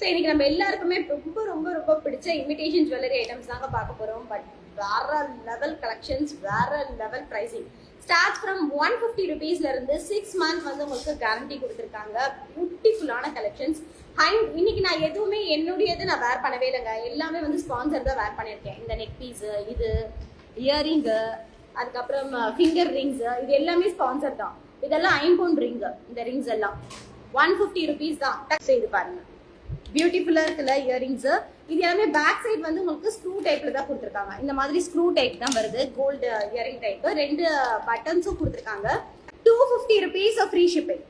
So இன்னைக்கு நம்ம எல்லாருக்குமே ரொம்ப ரொம்ப ரொம்ப பிடிச்ச இமிட்டேஷன் ஜுவல்லரி ஐட்டம்ஸ் தாங்க பார்க்க போறோம். பட் வேற லெவல் கலெக்ஷன்ஸ் வேற level pricing start from one fifty ருபீஸ்ல இருந்து சிக்ஸ் மந்த் வந்து உங்களுக்கு கேரண்டி கொடுத்துருக்காங்க. பியூட்டிஃபுல்லான கலெக்ஷன்ஸ் அண்ட் இன்னைக்கு நான் எதுவுமே என்னுடையது நான் வேர் பண்ணவே இல்லைங்க. எல்லாமே வந்து ஸ்பான்சர் தான் வேர் பண்ணியிருக்கேன். இந்த நெக் பீஸ் இது இயரிங்கு அதுக்கப்புறம் ஃபிங்கர் ரிங்ஸு இது எல்லாமே ஸ்பான்சர் தான். இதெல்லாம் ஐம்பவுண்ட் ரிங்கு இந்த ரிங்ஸ் எல்லாம். ஒன் ஃபிஃப்டி ருபீஸ் தான். இது பாருங்கள் பியூட்டிஃபுல்லாக இருக்குல்ல இயரிங்ஸு இது எல்லாமே பேக் சைட் வந்து உங்களுக்கு ஸ்க்ரூ டைப்பில் தான் கொடுத்துருக்காங்க. இந்த மாதிரி ஸ்க்ரூ டைப் தான் வருது. கோல்டு இயரிங் டைப்பு ரெண்டு பட்டன்ஸும் கொடுத்துருக்காங்க. Two fifty rupees free shipping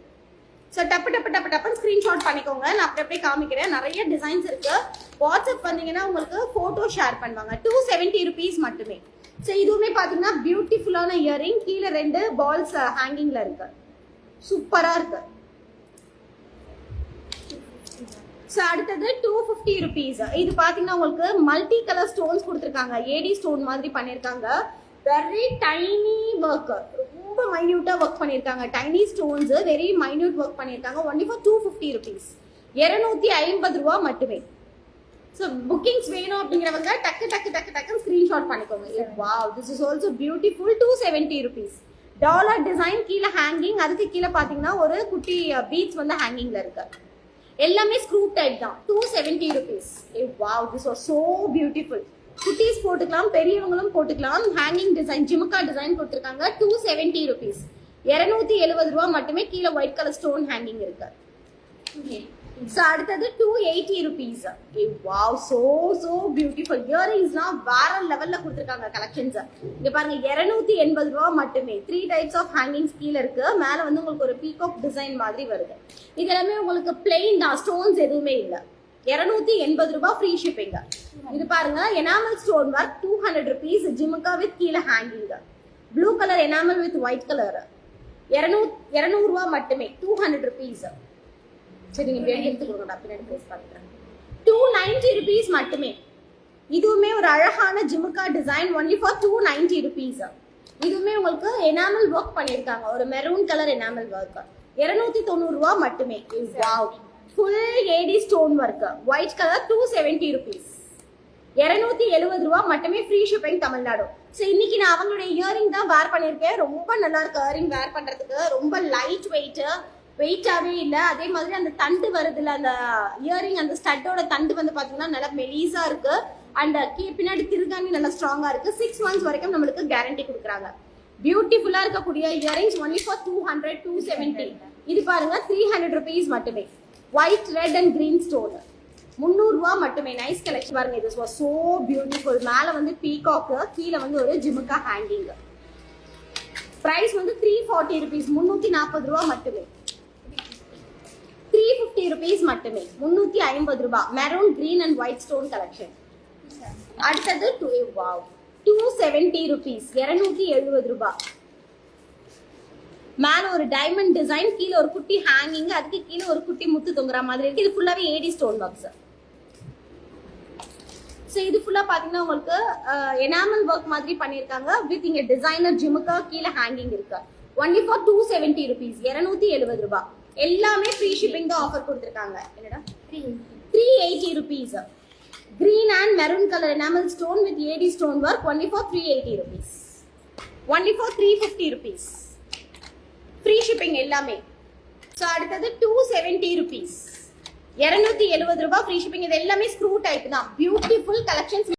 so டப்பு டப்பு டப்பு டப்புன்னு ஸ்க்ரீன்ஷாட் பண்ணிக்கோங்க. நான் அப்படி அப்படியே காமிக்கிறேன். நிறைய டிசைன்ஸ் இருக்குது வாட்ஸ்அப் வந்தீங்கன்னா உங்களுக்கு ஃபோட்டோ ஷேர் பண்ணுவாங்க. டூ செவன்ட்டி ருபீஸ் மட்டுமே. ஸோ இதுவுமே பார்த்தீங்கன்னா பியூட்டிஃபுல்லான இயரிங் கீழே ரெண்டு பால்ஸ் uh, ஹேங்கிங்கில் இருக்குது சூப்பராக இருக்குது ஸோ அடுத்தது டூ ஃபிஃப்டி ருபீஸ் இது பார்த்தீங்கன்னா உங்களுக்கு மல்டி கலர் ஸ்டோன்ஸ் கொடுத்துருக்காங்க. ஏடி ஸ்டோன் மாதிரி பண்ணியிருக்காங்க வெரி டைனி ஒர்க் ரொம்ப மைன்யூட்டாக ஒர்க் பண்ணியிருக்காங்க tiny stones very minute work பண்ணியிருக்காங்க only for two fifty rupees இரநூத்தி ஐம்பது ரூபா மட்டுமே. ஸோ புக்கிங்ஸ் வேணும் அப்படிங்கிறவங்க டக்கு டக்கு டக்கு டக்குன்னு ஸ்க்ரீன்ஷாட் பண்ணிக்கோங்க. Wow this is also beautiful two seventy rupees dollar design கீழே ஹேங்கிங் அதுக்கு கீழே பார்த்தீங்கன்னா ஒரு குட்டி uh, பீட்ஸ் வந்து ஹேங்கிங்கில் இருக்குது எல்லாமே ஸ்க்ரூ டைப் தான். Two seventy rupees A wow this was so beautiful குட்டீஸ் போட்டுக்கலாம் பெரியவங்களும் போட்டுக்கலாம். ஹேங்கிங் டிசைன் ஜிமுக்கா டிசைன் கொடுத்துருக்காங்க. டூ செவன்ட்டி ருபீஸ் இரநூத்தி எழுபது ரூபா மட்டுமே கீழே ஒயிட் கலர் ஸ்டோன் ஹேங்கிங் இருக்கு. ஸோ அடுத்தது two eighty rupees wow so so beautiful இயரிங்ஸ்லாம் வேற லெவலில் கொடுத்துருக்காங்க கலெக்ஷன்ஸ் இங்கே பாருங்க இரநூத்தி எண்பது ரூபா மட்டுமே. த்ரீ டைப்ஸ் ஆஃப் ஹேங்கிங்ஸ் கீழே இருக்கு. மேலே வந்து உங்களுக்கு ஒரு பீகாக் டிசைன் மாதிரி வருது. இது எல்லாமே உங்களுக்கு பிளெயின் தான். ஸ்டோன்ஸ் எதுவுமே இல்லை. இரநூத்தி எண்பது ரூபாய் ஃப்ரீ ஷிப்பிங்க இது பாருங்க enamel stone work two hundred rupees jhumka with கீழே hanging blue colour enamel with white colour இரநூ இரநூறுவா மட்டுமே. டூ ஹண்ட்ரட் ருபீஸ் சரி நீங்க இப்படி எடுத்து கொடுங்கடா பின்னாடி ப்ரைஸ் பார்த்துக்கிறேன். டூ நைன்டி ருபீஸ் மட்டுமே. இதுவுமே ஒரு அழகான jhumka design only for two ninety rupees இதுவுமே உங்களுக்கு எனாமல் ஒர்க் பண்ணியிருக்காங்க. ஒரு மெரூன் கலர் எனாமல் ஒர்க் இருநூத்தி தொண்ணூறு ரூபா மட்டுமே. Wow full AD stone work white colour two seventy rupees இருநூத்தி எழுபது ரூபா மட்டுமே ஃப்ரீ ஷிப்பிங் தமிழ்நாடு. ஸோ இன்னைக்கு நான் அவங்களுடைய இயரிங் தான் வேர் பண்ணியிருக்கேன். ரொம்ப நல்லா இருக்கு. இயரிங் வேர் பண்ணுறதுக்கு ரொம்ப லைட் வெயிட்டு வெயிட்டாவே இல்லை. அதே மாதிரி அந்த தண்டு வருதுல்ல அந்த இயரிங் அந்த ஸ்டட்டோட தண்டு வந்து பார்த்தீங்கன்னா நல்லா மெலீஸா இருக்கு. அண்ட் கீ பின்னாடி திருகாணி நல்லா ஸ்ட்ராங்கா இருக்கு. சிக்ஸ் மந்த்ஸ் வரைக்கும் நம்மளுக்கு கேரண்டி கொடுக்குறாங்க. பியூட்டிஃபுல்லா இருக்கக்கூடிய earrings only for two hundred two seventy இது பாருங்க த்ரீ ஹண்ட்ரட் ருபீஸ் மட்டுமே. White red and green stone முந்நூறுரூவா மட்டுமே. நைஸ் கலெக்ஷன் பாருங்க. இது வாஸ் சோ பியூட்டிஃபுல் மேலே வந்து பீகாக்கு கீழே வந்து ஒரு ஜிமுக்கா ஹேங்கிங் ப்ரைஸ் வந்து த்ரீ ஃபார்ட்டி ருபீஸ் முந்நூற்றி நாற்பது ரூபா மட்டுமே. ருபீஸ் மட்டுமே. முந்நூற்றி ஐம்பது ரூபாய் maroon green and white stone collection அடுத்தது two wow two seventy rupees இரநூத்தி எழுபது ரூபாய் மேல ஒரு டைமண்ட் டிசைன் கீழே ஒரு குட்டி ஹேங்கிங் அதுக்கு கீழே ஒரு குட்டி முத்து தொங்குற மாதிரி இருக்கு. இது ஃபுல்லாவே ஏடி ஸ்டோன் பாக்ஸ் ஸோ இது ஃபுல்லா பாத்தீங்கன்னா உங்களுக்கு எனாமல் ஒர்க் மாதிரி பண்ணியிருக்காங்க வித் இங்கே டிசைனர் ஜிமுக்கா கீழே ஹேங்கிங் இருக்கு. Only for two seventy rupees இரநூத்தி எழுபது ரூபாய் எல்லாமே ஃப்ரீ ஷிப்பிங் தான் ஆஃபர் கொடுத்துருக்காங்க. என்னடா? Three eighty rupees green and maroon colour enamel stone with AD stone work only for three eighty rupees only for three fifty rupees free shipping எல்லாமே. So அடுத்தது two seventy rupees இரநூத்தி எழுபது ரூபாய் free shipping இது எல்லாமே screw type தான். Beautiful collections